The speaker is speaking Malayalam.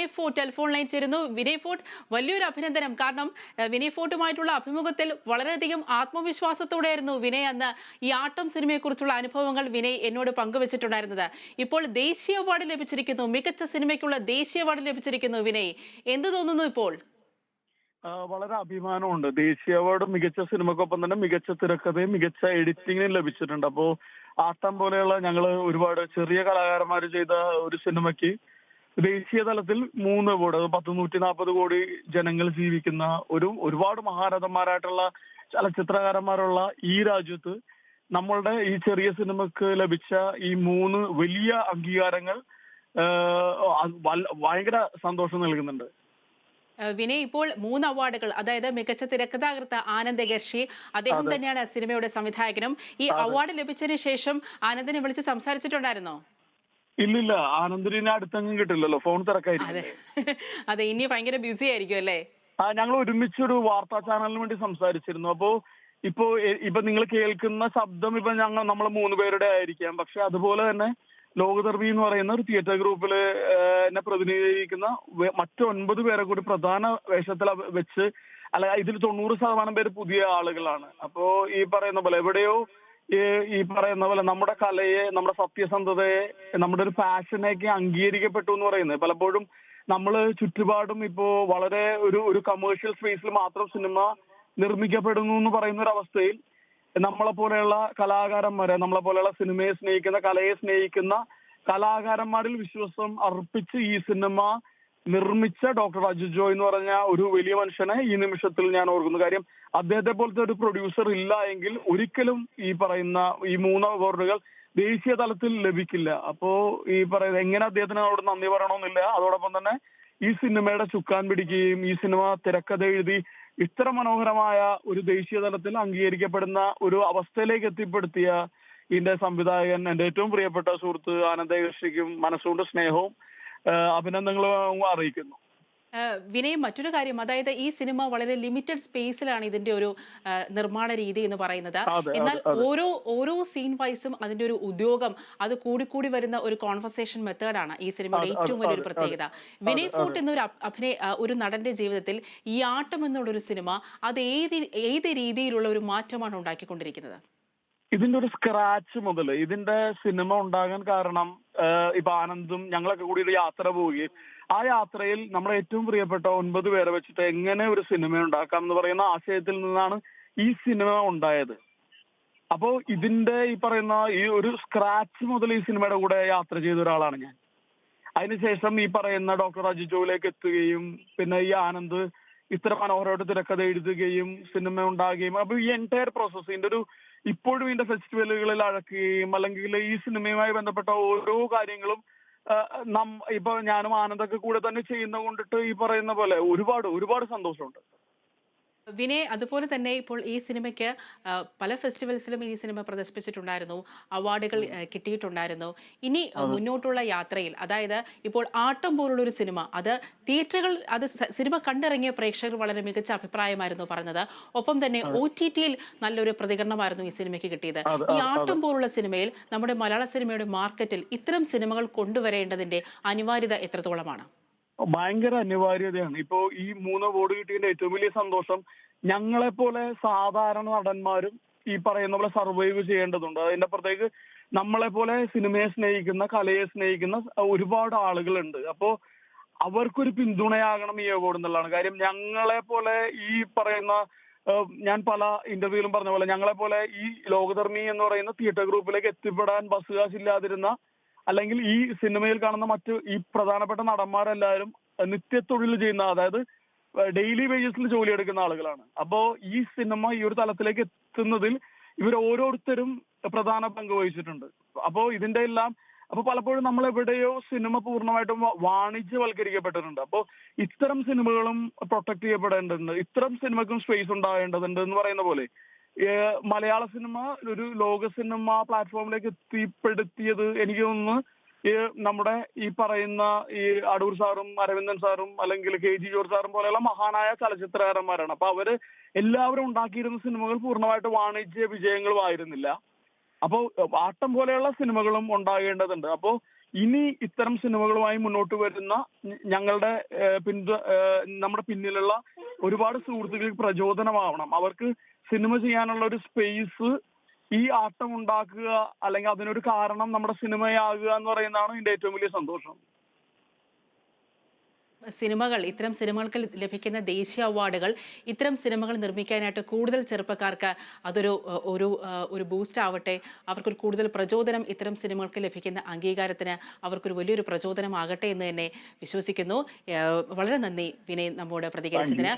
വിനയ് ഫോർട്ട് ടെലിഫോൺ ലൈൻ ചേരുന്നു. വിനയ് ഫോർട്ട് വലിയൊരു അഭിനന്ദനം. കാരണം വിനയ് ഫോർട്ടുമായിട്ടുള്ള അഭിമുഖത്തിൽ വളരെയധികം ആത്മവിശ്വാസത്തോടെയായിരുന്നു വിനയ് അന്ന് ഈ ആട്ടം സിനിമയെക്കുറിച്ചുള്ള അനുഭവങ്ങൾ വിനയ് എന്നോട് പങ്കുവച്ചിട്ടുണ്ടായിരുന്നത്. ഇപ്പോൾ ദേശീയ അവാർഡ് ലഭിച്ചിരിക്കുന്നു. മികച്ച സിനിമയ്ക്കുള്ള ദേശീയ അവാർഡ് ലഭിച്ചിരിക്കുന്നു വിനയ്. എന്ത് തോന്നുന്നു ഇപ്പോൾ? വളരെ അഭിമാനമുണ്ട്. ദേശീയ അവാർഡ് മികച്ച സിനിമക്കൊപ്പം തന്നെ മികച്ച തിരക്കഥയും മികച്ച എഡിറ്റിംഗിനും ലഭിച്ചിട്ടുണ്ട്. അപ്പോ ആട്ടം പോലെയുള്ള ഞങ്ങൾ ഒരുപാട് ചെറിയ കലാകാരന്മാർ ചെയ്ത ഒരു സിനിമയ്ക്ക് ദേശീയ തലത്തിൽ മൂന്ന് കോടി പത്ത് നൂറ്റി നാൽപ്പത് കോടി ജനങ്ങൾ ജീവിക്കുന്ന ഒരു ഒരുപാട് മഹാരഥന്മാരായിട്ടുള്ള ചലച്ചിത്രകാരന്മാരുള്ള ഈ രാജ്യത്ത് നമ്മളുടെ ഈ ചെറിയ സിനിമക്ക് ലഭിച്ച ഈ മൂന്ന് വലിയ അംഗീകാരങ്ങൾ ഭയങ്കര സന്തോഷം നൽകുന്നുണ്ട്. വിനയ് ഇപ്പോൾ മൂന്ന് അവാർഡുകൾ അതായത് മികച്ച തിരക്കഥാകൃത്ത് ആനന്ദ് ഗർഷി അദ്ദേഹം തന്നെയാണ് സിനിമയുടെ സംവിധായകനും. ഈ അവാർഡ് ലഭിച്ചതിന് ശേഷം ആനന്ദിനെ വിളിച്ച് സംസാരിച്ചിട്ടുണ്ടായിരുന്നോ? ഇല്ലില്ല ആനന്ദിനെ അടുത്തെങ്ങും കിട്ടില്ലല്ലോ ഫോൺ തിരക്കായിരിക്കും. അതെ. ഇനി ഭയങ്കര ബിസി ആയിരിക്കും അല്ലേ? ആ ഞങ്ങൾ ഒരുമിച്ചൊരു വാർത്താ ചാനലിന് വേണ്ടി സംസാരിച്ചിരുന്നു. അപ്പോ ഇപ്പോ ഇപ്പൊ നിങ്ങൾ കേൾക്കുന്ന ശബ്ദം ഇപ്പൊ ഞങ്ങൾ നമ്മൾ മൂന്ന് പേരുടെ ആയിരിക്കാം. പക്ഷെ അതുപോലെ തന്നെ ലോകദർബി എന്ന് പറയുന്ന ഒരു തിയേറ്റർ ഗ്രൂപ്പിൽ എന്നെ പ്രതിനിധീകരിക്കുന്ന മറ്റു ഒൻപത് പേരെ കൂടി പ്രധാന വേഷത്തിൽ വെച്ച് അല്ല ഇതിൽ തൊണ്ണൂറ് ശതമാനം പേര് പുതിയ ആളുകളാണ്. അപ്പോ ഈ പറയുന്ന പോലെ എവിടെയോ ഈ പറയുന്ന പോലെ നമ്മുടെ കലയെ നമ്മുടെ സത്യസന്ധതയെ നമ്മുടെ ഒരു പാഷനെയൊക്കെ അംഗീകരിക്കപ്പെട്ടു എന്ന് പറയുന്നത്. പലപ്പോഴും നമ്മൾ ചുറ്റുപാടും ഇപ്പോ വളരെ ഒരു ഒരു കമേഴ്ഷ്യൽ സ്പേസിൽ മാത്രം സിനിമ നിർമ്മിക്കപ്പെടുന്നു എന്ന് പറയുന്ന ഒരു അവസ്ഥയിൽ നമ്മളെ പോലെയുള്ള കലാകാരന്മാരെ നമ്മളെ പോലെയുള്ള സിനിമയെ സ്നേഹിക്കുന്ന കലയെ സ്നേഹിക്കുന്ന കലാകാരന്മാരിൽ വിശ്വാസം അർപ്പിച്ച് ഈ സിനിമ നിർമ്മിച്ച ഡോക്ടർ അജു ജോയ് എന്ന് പറഞ്ഞ ഒരു വലിയ മനുഷ്യനെ ഈ നിമിഷത്തിൽ ഞാൻ ഓർക്കുന്നു. കാര്യം അദ്ദേഹത്തെ പോലത്തെ ഒരു പ്രൊഡ്യൂസർ ഇല്ല എങ്കിൽ ഒരിക്കലും ഈ പറയുന്ന ഈ മൂന്ന് അവാർഡുകൾ ദേശീയ തലത്തിൽ ലഭിക്കില്ല. അപ്പോ ഈ പറയുന്ന എങ്ങനെ അദ്ദേഹത്തിന് അവിടെ നന്ദി പറയണമെന്നില്ല. അതോടൊപ്പം തന്നെ ഈ സിനിമയുടെ ചുക്കാൻ പിടിക്കുകയും ഈ സിനിമ തിരക്കഥ എഴുതി ഇത്ര മനോഹരമായ ഒരു ദേശീയ തലത്തിൽ അംഗീകരിക്കപ്പെടുന്ന ഒരു അവസ്ഥയിലേക്ക് എത്തിപ്പെടുത്തിയ ഇതിന്റെ സംവിധായകൻ എന്റെ ഏറ്റവും പ്രിയപ്പെട്ട സുഹൃത്ത് ആനന്ദകൃഷിക്കും മനസ്സുകൊണ്ട് സ്നേഹവും അഭിനന്ദനങ്ങളും അറിയിക്കുന്നു. വിനയ് മറ്റൊരു കാര്യം. അതായത് ഈ സിനിമ വളരെ ലിമിറ്റഡ് സ്പേസിലാണ് ഇതിന്റെ ഒരു നിർമ്മാണ രീതി എന്ന് പറയുന്നത്. എന്നാൽ. ഓരോ ഓരോ സീൻ വൈസും അതിന്റെ ഒരു ഉദ്യോഗം അത് കൂടിക്കൂടി വരുന്ന ഒരു കോൺവെർസേഷൻ മെത്തേഡാണ് ഈ സിനിമയുടെ ഏറ്റവും വലിയൊരു പ്രത്യേകത. വിനയ് ഫോർട്ട് എന്നൊരു അഭ്- അഭിനയ ഒരു നടന്റെ ജീവിതത്തിൽ ഈ ആട്ടം എന്നുള്ളൊരു സിനിമ അത് ഏത് ഏത് രീതിയിലുള്ള ഒരു മാറ്റമാണ് ഉണ്ടാക്കിക്കൊണ്ടിരിക്കുന്നത്? ഇതിന്റെ ഒരു സ്ക്രാച്ച് മുതൽ ഇതിന്റെ സിനിമ ഉണ്ടാകാൻ കാരണം ഇപ്പൊ ആനന്ദും ഞങ്ങളൊക്കെ കൂടി ഒരു യാത്ര പോവുകയും ആ യാത്രയിൽ നമ്മുടെ ഏറ്റവും പ്രിയപ്പെട്ട ഒൻപത് പേരെ വെച്ചിട്ട് എങ്ങനെ ഒരു സിനിമ ഉണ്ടാക്കാം എന്ന് പറയുന്ന ആശയത്തിൽ നിന്നാണ് ഈ സിനിമ ഉണ്ടായത്. അപ്പോ ഇതിന്റെ ഈ പറയുന്ന ഈ ഒരു സ്ക്രാച്ച് മുതൽ ഈ സിനിമയുടെ കൂടെ യാത്ര ചെയ്ത ഒരാളാണ് ഞാൻ. അതിനുശേഷം ഈ പറയുന്ന ഡോക്ടർ അജിജോയിലേക്ക് എത്തുകയും പിന്നെ ഈ ആനന്ദ് ഇത്ര മനോഹരമായിട്ട് തിരക്കഥ എഴുതുകയും സിനിമ ഉണ്ടാകുകയും. അപ്പൊ ഈ എന്റയർ പ്രോസസ് ഇതിന്റെ ഒരു ഇപ്പോഴും ഇതിന്റെ ഫെസ്റ്റിവലുകളിൽ അഴക്കുകയും അല്ലെങ്കിൽ ഈ സിനിമയുമായി ബന്ധപ്പെട്ട ഓരോ കാര്യങ്ങളും നം ഇപ്പൊ ഞാനും ആനന്ദൊക്കെ കൂടെ തന്നെ ചെയ്യുന്ന കൊണ്ടിട്ട് ഈ പറയുന്ന പോലെ ഒരുപാട് ഒരുപാട് സന്തോഷമുണ്ട്. വിനയ് അതുപോലെ തന്നെ ഇപ്പോൾ ഈ സിനിമയ്ക്ക് പല ഫെസ്റ്റിവൽസിലും ഈ സിനിമ പ്രദർശിപ്പിച്ചിട്ടുണ്ടായിരുന്നു. അവാർഡുകൾ കിട്ടിയിട്ടുണ്ടായിരുന്നു. ഇനി മുന്നോട്ടുള്ള യാത്രയിൽ അതായത് ഇപ്പോൾ ആട്ടം പോലുള്ള ഒരു സിനിമ അത് തിയേറ്ററുകൾ അത് സിനിമ കണ്ടിറങ്ങിയ പ്രേക്ഷകർ വളരെ മികച്ച അഭിപ്രായമായിരുന്നു പറഞ്ഞത്. ഒപ്പം തന്നെ ഒ ടി ടിയിൽ നല്ലൊരു പ്രതികരണമായിരുന്നു ഈ സിനിമയ്ക്ക് കിട്ടിയത്. ഈ ആട്ടം പോലുള്ള സിനിമയിൽ നമ്മുടെ മലയാള സിനിമയുടെ മാർക്കറ്റിൽ ഇത്തരം സിനിമകൾ കൊണ്ടുവരേണ്ടതിന്റെ അനിവാര്യത എത്രത്തോളമാണ്? ഭയങ്കര അനിവാര്യതയാണ്. ഇപ്പോ ഈ മൂന്ന് അവാർഡ് കിട്ടിയതിന്റെ ഏറ്റവും വലിയ സന്തോഷം ഞങ്ങളെ പോലെ സാധാരണ നടന്മാരും ഈ പറയുന്ന പോലെ സർവൈവ് ചെയ്യേണ്ടതുണ്ട്. അതിന്റെ അപ്പുറത്തേക്ക് നമ്മളെ പോലെ സിനിമയെ സ്നേഹിക്കുന്ന കലയെ സ്നേഹിക്കുന്ന ഒരുപാട് ആളുകളുണ്ട്. അപ്പോ അവർക്കൊരു പിന്തുണയാകണം ഈ അവാർഡ് എന്നുള്ളതാണ്. കാര്യം ഞങ്ങളെ പോലെ ഈ പറയുന്ന ഞാൻ പല ഇന്റർവ്യൂവിലും പറഞ്ഞ പോലെ ഞങ്ങളെ പോലെ ഈ ലോകധർമ്മി എന്ന് പറയുന്ന തിയേറ്റർ ഗ്രൂപ്പിലേക്ക് എത്തിപ്പെടാൻ ബസ് കാശ് ഇല്ലാതിരുന്ന അല്ലെങ്കിൽ ഈ സിനിമയിൽ കാണുന്ന മറ്റ് ഈ പ്രധാനപ്പെട്ട നടന്മാരെല്ലാവരും നിത്യത്തൊഴിൽ ചെയ്യുന്ന അതായത് ഡെയിലി വേജസിൽ ജോലി എടുക്കുന്ന ആളുകളാണ്. അപ്പോ ഈ സിനിമ ഈ ഒരു തലത്തിലേക്ക് എത്തുന്നതിൽ ഇവർ ഓരോരുത്തരും പ്രധാന പങ്ക് വഹിച്ചിട്ടുണ്ട്. അപ്പോ ഇതിന്റെ എല്ലാം അപ്പൊ പലപ്പോഴും നമ്മൾ എവിടെയോ സിനിമ പൂർണമായിട്ടും വാണിജ്യവൽക്കരിക്കപ്പെട്ടിട്ടുണ്ട്. അപ്പോ ഇത്തരം സിനിമകളും പ്രൊട്ടക്ട് ചെയ്യപ്പെടേണ്ടതുണ്ട്. ഇത്തരം സിനിമക്കും സ്പേസ് ഉണ്ടാകേണ്ടതുണ്ട് എന്ന് പറയുന്ന പോലെ മലയാള സിനിമ ഒരു ലോക സിനിമ പ്ലാറ്റ്ഫോമിലേക്ക് എത്തിപ്പെടുത്തിയത് എനിക്ക് തോന്നുന്നു ഈ നമ്മുടെ ഈ പറയുന്ന ഈ അടൂർ സാറും അരവിന്ദൻ സാറും അല്ലെങ്കിൽ കെ ജി ജോർജ് സാറും പോലെയുള്ള മഹാനായ ചലച്ചിത്രകാരന്മാരാണ്. അപ്പൊ അവർ എല്ലാവരും ഉണ്ടാക്കിയിരുന്ന സിനിമകൾ പൂർണമായിട്ട് വാണിജ്യ വിജയങ്ങളും ആയിരുന്നില്ല അപ്പോ ആട്ടം പോലെയുള്ള സിനിമകളും ഉണ്ടാകേണ്ടതുണ്ട്. അപ്പോ ഇനി ഇത്തരം സിനിമകളുമായി മുന്നോട്ട് വരുന്ന ഞങ്ങളുടെ പിന്തു നമ്മുടെ പിന്നിലുള്ള ഒരുപാട് സുഹൃത്തുക്കൾക്ക് പ്രചോദനമാവണം. അവർക്ക് സിനിമ ചെയ്യാനുള്ള ഒരു സ്പേസ് ഈ ആട്ടം ഉണ്ടാക്കുക അല്ലെങ്കിൽ അതിനൊരു കാരണം നമ്മുടെ സിനിമയാകുക എന്ന് പറയുന്നതാണ് എന്റെ ഏറ്റവും വലിയ സന്തോഷം. സിനിമകൾ ഇത്തരം സിനിമകൾക്ക് ലഭിക്കുന്ന ദേശീയ അവാർഡുകൾ ഇത്തരം സിനിമകൾ നിർമ്മിക്കാനായിട്ട് കൂടുതൽ ചെറുപ്പക്കാർക്ക് അതൊരു ഒരു ഒരു ബൂസ്റ്റ് ആവട്ടെ. അവർക്കൊരു കൂടുതൽ പ്രചോദനം ഇത്തരം സിനിമകൾക്ക് ലഭിക്കുന്ന അംഗീകാരത്തിന് അവർക്കൊരു വലിയൊരു പ്രചോദനമാകട്ടെ എന്ന് തന്നെ വിശ്വസിക്കുന്നു. വളരെ നന്ദി വിനയ് നമ്മോട് പ്രതികരിച്ചതിന്.